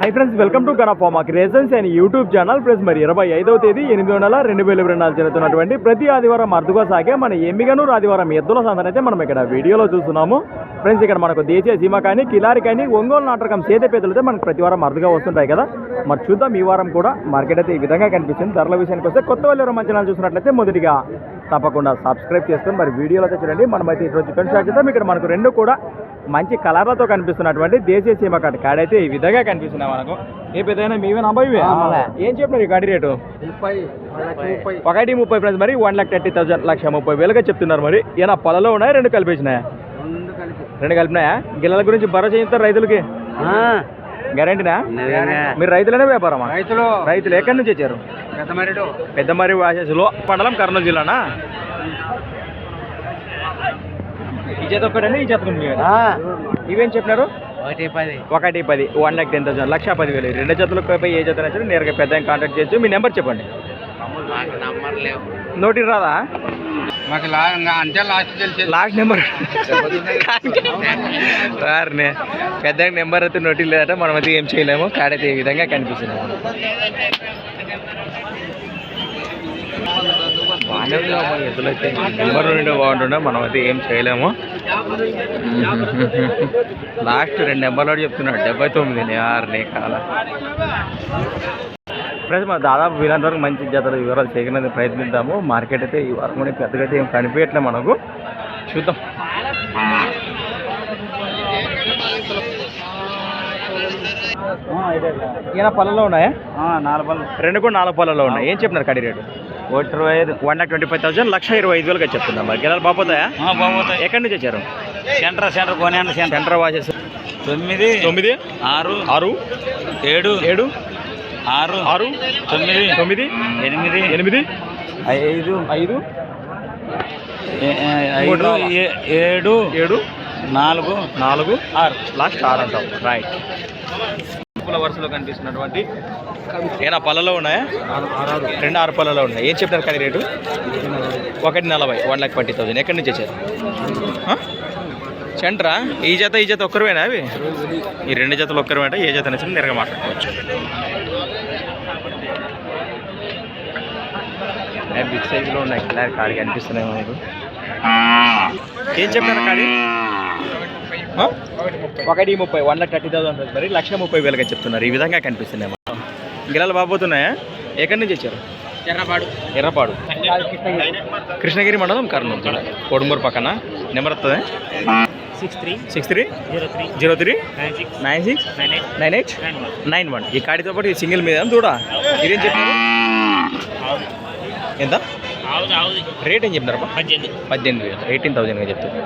High friends welcome to కనఫామాక్ రేజన్స్ and YouTube channel friends మరి ఇరవై ఐదవ తేదీ ఎనిమిది నెల రెండు వేల ఇరవై నాలుగు జరుగుతున్నటువంటి ప్రతి ఆదివారం అర్థగా సాగే మన ఎమ్మిగనూరు ఆదివారం ఎద్దుల సందనైతే అయితే మనం ఇక్కడ వీడియోలో చూస్తున్నాము. ఫ్రెండ్స్ ఇక్కడ మనకు దేశీయ సీమ కానీ కిలారి కానీ ఒంగోలు నాటకం సేద అయితే మనకు ప్రతి వారం అర్థగా వస్తుంటాయి కదా. మరి చూద్దాం ఈ వారం కూడా మార్కెట్ అయితే ఈ విధంగా కనిపిస్తుంది ధరల విషయానికి వస్తే కొత్త వాళ్ళు మంచి చూసినట్లయితే మొదటిగా తప్పకుండా సబ్స్క్రైబ్ చేసుకొని మరి వీడియోలో అయితే చూడండి. మనమైతే ఈరోజు చికెన్ షాట్ చేద్దాం. ఇక్కడ మనకు రెండు కూడా మంచి కలర్లతో కనిపిస్తున్నటువంటి దేశీయ సీమ కాడి కాడైతే ఈ విధంగా కనిపిస్తున్నాయి మనకు. ఏ పెద్దయినా మీవే నమ్మవి ఏం చెప్పినారు ఈ గాడి రేటు? ఒకటి ముప్పై ఫ్రెండ్స్ మరి వన్ లాక్ థర్టీ థౌసండ్ లక్ష ముప్పై వేలుగా చెప్తున్నారు మరి. ఏనా పొలంలో ఉన్నాయా రెండు కలిపేసినాయా? రెండు కలిపి. రెండు కలిపినాయా? గిల్లల గురించి భరోసా చేస్తారు రైతులకి? గ్యారంటీనా? మీరు రైతులనే వ్యాపారమా? రైతులు. రైతులు ఎక్కడి నుంచి వచ్చారు? పెద్ద మరిడు పెద్దమరి వాసెస్లో మండలం కర్నూలు జిల్లానా? ఈ చేత ఒక్కటండి ఈ చేత ఇవేం చెప్పినారు? ఒకటి పది. ఒకటి పది. One lakh ten thousand. లక్ష పదివేలు రెండు జతలకు పై ఏ నచ్చిన నేరుగా పెద్ద కాంటాక్ట్ చేయొచ్చు. మీ నెంబర్ చెప్పండి. నోటి రాదా? మాకు అంతే లాస్ట్ తెలిసి లాస్ట్ నెంబర్. సార్నే పెద్ద నెంబర్ అయితే నోటి లేదట మనం అయితే ఏం చేయలేము. కాడైతే ఈ విధంగా కనిపిస్తుంది. బాగానే ఉంది అమ్మా, ఎద్దులైతే నెంబర్ నుండి బాగుంటుండే మనం అయితే ఏం చేయలేము. లాస్ట్ రెండు నెంబర్లు చెప్తున్నాడు. డెబ్బై తొమ్మిది ఆరు నీ కాల. ఫ్రెండ్స్ మా దాదాపు వీలంత వరకు మంచి జతల వివరాలు చేయడానికి ప్రయత్నిద్దాము. మార్కెట్ అయితే ఈ వారం కూడా పెద్దగా అయితే ఏం కనిపించట్లే మనకు. చూద్దాం. ఈయన పొలంలో ఉన్నాయా? నాలుగు పళ్ళు. రెండు కూడా నాలుగు పొలాల్లో ఉన్నాయి. ఏం చెప్పినారు కడి రేటు? ఒకటి ఇరవై ఐదు. One lakh twenty five thousand లక్ష ఇరవై ఐదు వేలుగా చెప్తున్నా మరి గిలాలు బాగుపోతాయా? బాగుతాయి ఎక్కడి నుంచి వచ్చారు? Centre centre centre. Centre watches తొమ్మిది తొమ్మిది ఆరు ఆరు ఏడు ఏడు ఆరు ఆరు తొమ్మిది తొమ్మిది ఎనిమిది ఎనిమిది ఐదు ఐదు ఐదు ఏడు ఏడు నాలుగు నాలుగు ఆరు. లాస్ట్ ఆరు అంటాం రైట్ వరుసలో కనిపిస్తున్నటువంటి ఏనా పళ్ళలో ఉన్నాయా? రెండు ఆరు పళ్ళలో ఉన్నాయి. ఏం చెప్తారు కానీ రేటు? ఒకటి నలభై వన్ లాక్ ట్వంటీ థౌసండ్ ఎక్కడి నుంచి వచ్చారు? ఆ? సెంటరా ఈ జత ఈ జత ఒక్కరివేనా అవి? ఈ రెండు జతలు ఒక్కరివేట ఏ జత నచ్చిన నేరుగా మాట్లాడుకోవచ్చు. బిగ్ సైజులో ఉన్నాయి? క్లారి కాడి కనిపిస్తున్నాయి మనకు ఏం చెప్పారు కాడి? ఆ? ఒకటి ముప్పై వన్ లాక్ థర్టీ థౌసండ్ మరి లక్ష ముప్పై వేలుగా చెప్తున్నారు. ఈ విధంగా కనిపిస్తున్నాయి మాకు గిలాలు బాబోతున్నాయా ఎక్కడి నుంచి వచ్చారు? ఎర్రపాడు. ఎర్రపాడు. కృష్ణగిరి మండలం కర్నూలు జిల్లా. కొడుమూరు పక్కన. నెంబర్ వస్తుంది? Six three. Six three? Zero three. Zero three? Nine six. Nine six? Nine eight. Nine eight? Nine one. ఈ కాడితో పాటు ఈ సింగిల్ మీద దూడ ఇదేం చెప్పారు? ఎంత? రేట్ ఏం చెప్పినారు పద్దెనిమిది. పద్దెనిమిది వేలు. ఎయిటీన్ థౌజండ్గా చెప్తారు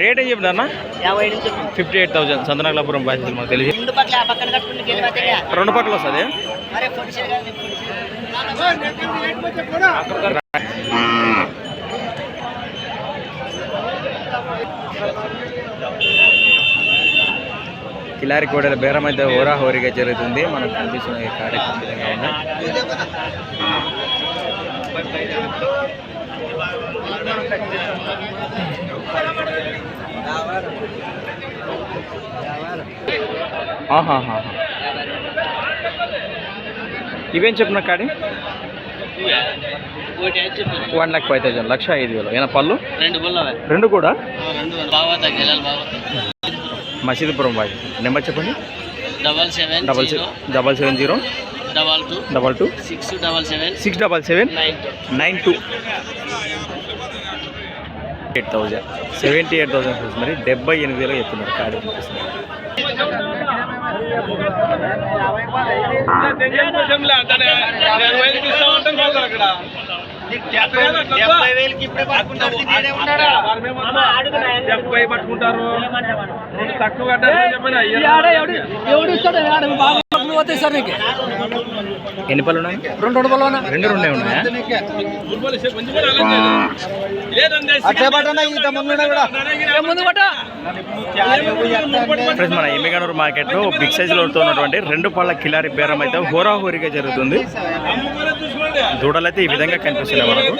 రేట్ ఏం చెప్పినారన్నా యాభై నుంచి ఫిఫ్టీ ఎయిట్ థౌసండ్ సంతనాగలాపురం భాషలు మాకు తెలిసి పట్ల రెండు పక్కల వస్తుంది. కిలారి కోడల బేరం అయితే హోరాహోరీగా జరుగుతుంది. మనకు కనిపిస్తున్న ఈ కార్యక్రమం విధంగా ఉంది. ఇవేం చెప్పిన కాడి? వన్ లాక్ ఫైవ్ థౌసండ్ లక్ష ఐదు వేలు. ఏమైనా పళ్ళు? రెండు కూడా? మసీదుపురం బాయ్ నెంబర్ చెప్పండి. Double seven double double seven zero. Double two double two. Six double seven six double seven nine nine two. Eight thousand. Seventy eight thousand మరి డెబ్బై ఎనిమిది వేలు చెప్తున్నారు కార్డు పట్టుకుంటారు డెబ్బై పట్టుకుంటారు. తక్కువ పళ్ళు పోతాయి సార్ నీకు? ఎన్ని పళ్ళు ఉన్నాయి? రెండు రెండు పళ్ళు రెండు రెండే ఉన్నాయా? ఫ్రెండ్స్ మన ఎమ్మిగనూరు మార్కెట్లో బిగ్ సైజులో ఉన్నటువంటి రెండు పళ్ళ కిలారి బేరం అయితే హోరాహోరీగా జరుగుతుంది. దూడలు అయితే ఈ విధంగా కనిపిస్తున్నాయి మనకు.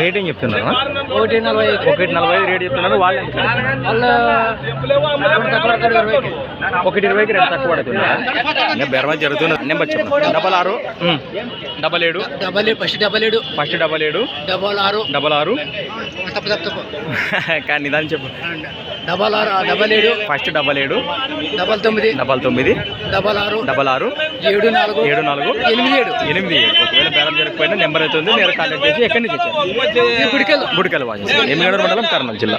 రేటింగ్ చెప్తున్నారు? ఒకటి నలభై రేట్ చెప్తున్నారు. వాళ్ళు? వాళ్ళు ఒకటి ఇరవైకి రెండు తక్కువ పడుతుంది? ఇంకా బేరం అయితే జరుగుతుంది నెంబర్ చెప్పండి. డబల్ ఆరు. డబల్ ఏడు. డబల్ ఏడు ఫస్ట్ డబల్ ఏడు. ఫస్ట్ డబల్ ఏడు. డబల్ ఆరు. డబల్ ఆరు. తప్పు తప్పు తప్పు. కానీ నిదాన్ని చెప్పు. డబల్ ఆరు డబల్ ఏడు. ఫస్ట్ డబల్ ఏడు. డబల్ తొమ్మిది. డబల్ తొమ్మిది. డబల్ ఆరు. డబల్ ఆరు. ఏడు నాలుగు. ఏడు నాలుగు. ఎనిమిది ఏడు. ఎనిమిది ఏడు. ఒకవేళ బేరం జరగకపోయినా నెంబర్ అయితే ఉంది నేను కాంటాక్ట్ చేసి ఎక్కడి నుంచి వచ్చాను? గుడికెళ్ళు. గుడికల్ వాసి ఎమ్మిగడ మండలం కర్నూలు జిల్లా.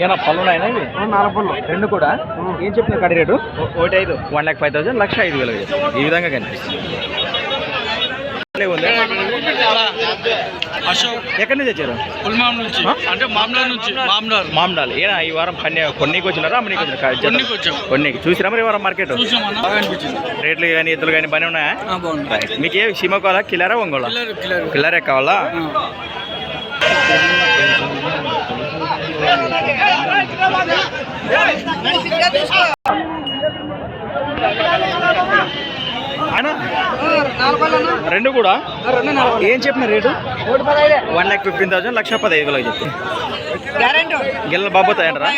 ఏనా పళ్ళు ఉన్నాయనా ఇవి నాలుగు పళ్ళు. రెండు కూడా? ఏం చెప్పిన కడి రేటు? ఒకటి ఐదు. వన్ ల్యాక్ ఫైవ్ థౌసండ్ లక్ష ఐదు వేలు ఈ విధంగా కనిపిస్తుంది. ఉంది. ఎక్కడి నుంచి వచ్చారు? పుల్మాం నుంచి. ఆ? అంటే మామూలు నుంచి మామూలు మామిడాలు ఏనా ఈ వారం పన్నె కొన్నికి వచ్చినారా అమ్మనికి వచ్చినారా? కొన్నికి వచ్చాం. కొన్నికి. చూసిరా మరి ఈ వారం మార్కెట్ బాగా రేట్లు కానీ ఎద్దులు కానీ బాగానే ఉన్నాయా? ఆ, బాగుంది రైట్ మీకు ఏ సీమ కావాలా కిలారా ఒంగోలా కిలారే కావాలా? రెండు కూడా? ఏం చెప్పిన rate? One lakh fifteen thousand లక్ష పదహైదు వేలకు చెప్తాను గిల్ల బాబోతాయంటారా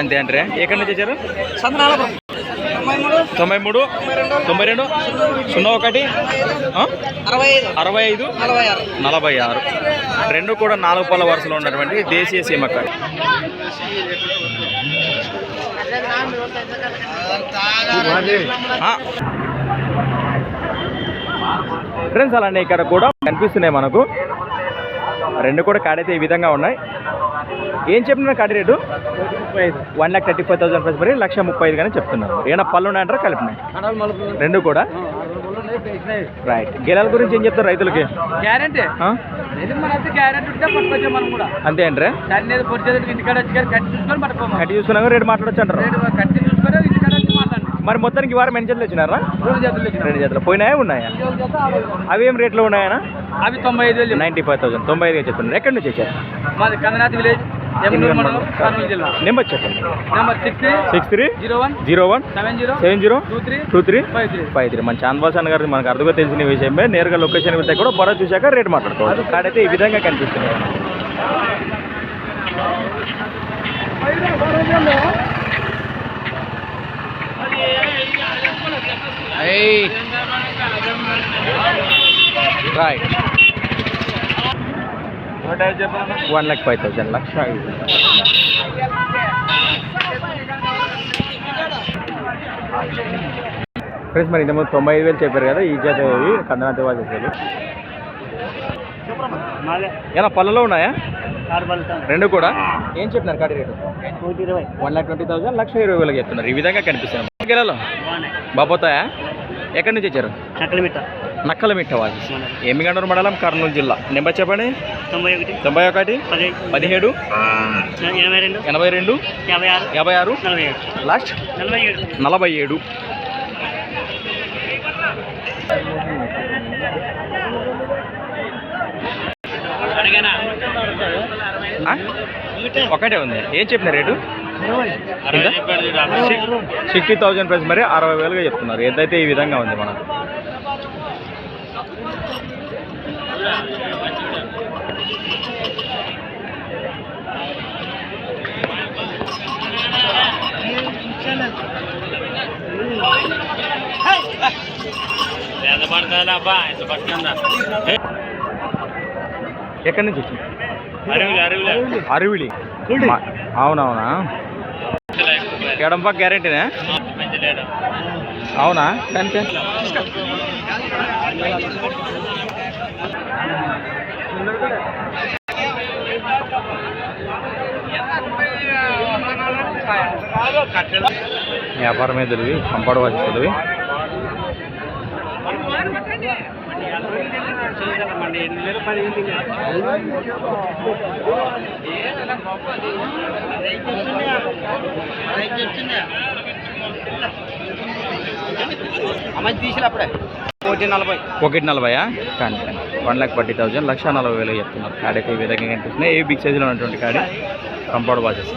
అంతే అంటారా? ఎక్కడి నుంచి వచ్చారు? తొంభై మూడు? తొంభై రెండు? సున్నా ఒకటి? అరవై ఐదు. నలభై ఆరు. రెండు కూడా నాలుగు పళ్ళ వరుసలో ఉన్నటువంటి దేశీయ సీమక్క ఫ్రెండ్స్ అలానే ఇక్కడ కూడా కనిపిస్తున్నాయి మనకు. రెండు కూడా కాడైతే ఈ విధంగా ఉన్నాయి. ఏం చెప్పిన కాడి rate? One lakh thirty five thousand price మరి లక్ష ముప్పై ఐదు కానీ చెప్తున్నారు. ఏమైనా పళ్ళు ఉన్నాయంటారా కలిపినాయి? రెండు కూడా? రైట్ గెలాల గురించి ఏం చెప్తారు రైతులకి? గ్యారంటీ. అంతే అంటారా? గారు కట్టి చూసుకున్నాక రేటు మాట్లాడచ్చు అంటారు రేటు కట్టి చూసుకొని ఇంటికాడ వచ్చి మాట్లాడండి మరి మొత్తానికి వారం ఎన్ని జతలు వచ్చినారా రెండు జతలు. రెండు జతలు. పోయినాయా ఉన్నాయా. అవి ఏం రేట్లో ఉన్నాయా అవి తొంభై ఐదు వేలు. Ninety five thousand. తొంభై ఐదుగా చెప్తున్నారు. ఎక్కడి నుంచి వచ్చారు? మాది కందనాథ్ విలేజ్ నెంబర్ చెప్పండి. Number six six three zero one zero one seven zero seven zero two three two three five three. Five three. మన చాంద్వాసన్ గారు మనకు అర్థంగా తెలిసిన విషయమే నేరుగా లొకేషన్ వెళ్తే కూడా బొర చూశాక రేట్ మాట్లాడుకోవచ్చు. కాడైతే ఈ విధంగా కనిపిస్తుంది right one lakh five thousand లక్ష. ఫ్రెండ్స్ మరి ఇంతకుముందు తొంభై ఐదు వేలు చెప్పారు కదా ఈ ఇవి కందనాథ వాసేసారు ఏమన్నా పళ్ళలో ఉన్నాయా? రెండు కూడా? ఏం చెప్తున్నారు కాడి rate? One lakh twenty thousand లక్ష ఇరవై వేలకు చెప్తున్నారు. ఈ విధంగా కనిపిస్తుంది గిరాలో బాబోతాయా? ఎక్కడి నుంచి వచ్చారు? నక్కల మిట్ట వాసి ఎమ్మిగండూరు మండలం కర్నూలు జిల్లా. నెంబర్ చెప్పండి. తొంభై ఒకటి. తొంభై ఒకటి పది. పదిహేడు ఎనభై రెండు. ఎనభై రెండు యాభై ఆరు. యాభై ఆరు నలభై ఏడు. లాస్ట్? నలభై ఏడు. నలభై ఏడు? ఒకటే ఉంది. ఏం చెప్పిన రేటు? సిక్స్టీ థౌజండ్ ప్రైస్ మరి అరవై వేలుగా చెప్తున్నారు. ఏదైతే ఈ విధంగా ఉంది మనకు ఎక్కడి నుంచి వచ్చింది? అరవై అరవై అరవిలి. అవునవునా? ఎడంపా గ్యారెంటీనే అవునా దానికే వ్యాపారం ఎదురువి కంపౌండ్ వాచ్ ఎదురువి ఒకటి నలభై ఒకటి నలభైయా కానీ వన్ ల్యాక్ ఫార్టీ థౌజండ్ లక్ష నలభై వేలు చెప్తున్నారు. కాడి అయితే ఈ విధంగా కనిపిస్తున్నాయి ఏ బిగ్ సైజులో ఉన్నటువంటి కాడి కంపౌండ్ వాచెస్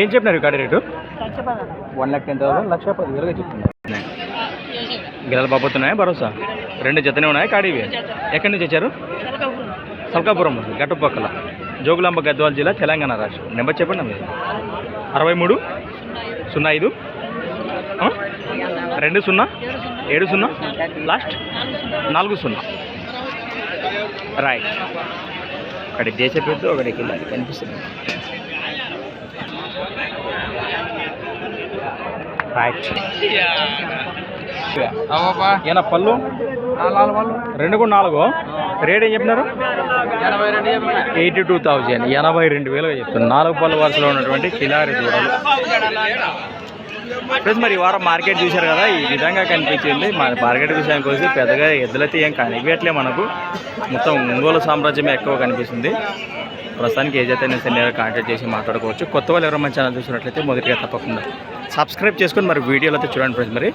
ఏం చెప్పినారు కాడి rate? One lakh ten thousand లక్ష పది వేలుగా చెప్తున్నారు. గిరాలు బాబోతున్నాయా? భరోసా? రెండు జతనే ఉన్నాయా కాడివి? ఎక్కడి నుంచి వచ్చారు? సల్కాపురం గట్టుపక్కల. జోగులాంబ గద్వాల జిల్లా తెలంగాణ రాష్ట్రం. నెంబర్ చెప్పండి మీరు అరవై మూడు సున్నా ఐదు? రెండు సున్నా ఏడు సున్నా లాస్ట్? నాలుగు సున్నా. రైట్ ఒకటి దేశ పెద్ద ఒకటి కింద. కనిపిస్తుంది. రైట్ ఏనా పళ్ళు? రెండు కూడా నాలుగు. రేట్ ఏం చెప్పినారు? Eighty two thousand. ఎనభై రెండు వేలుగా చెప్తాను నాలుగు పళ్ళ వరుసలో ఉన్నటువంటి కిలారి దూడలు. ప్లస్ మరి ఈ వారం మార్కెట్ చూశారు కదా ఈ విధంగా కనిపించింది. మన మార్కెట్ విషయానికి వస్తే పెద్దగా ఎద్దులైతే ఏం కనిపించట్లే మనకు. మొత్తం ఒంగోలు సామ్రాజ్యమే ఎక్కువ కనిపిస్తుంది. ప్రస్తుతానికి ఏదైతే నేను సెంటర్ కాంటాక్ట్ చేసి మాట్లాడుకోవచ్చు. కొత్త వాళ్ళు ఎవరైనా ఛానల్ చూసినట్లయితే మొదటిగా తప్పకుండా సబ్స్క్రైబ్ చేసుకొని మరి వీడియోలు అయితే చూడండి ఫ్రెండ్స్ మరి.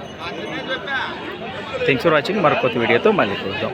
థ్యాంక్స్ ఫర్ వాచింగ్ మరి కొత్త వీడియోతో మళ్ళీ చూద్దాం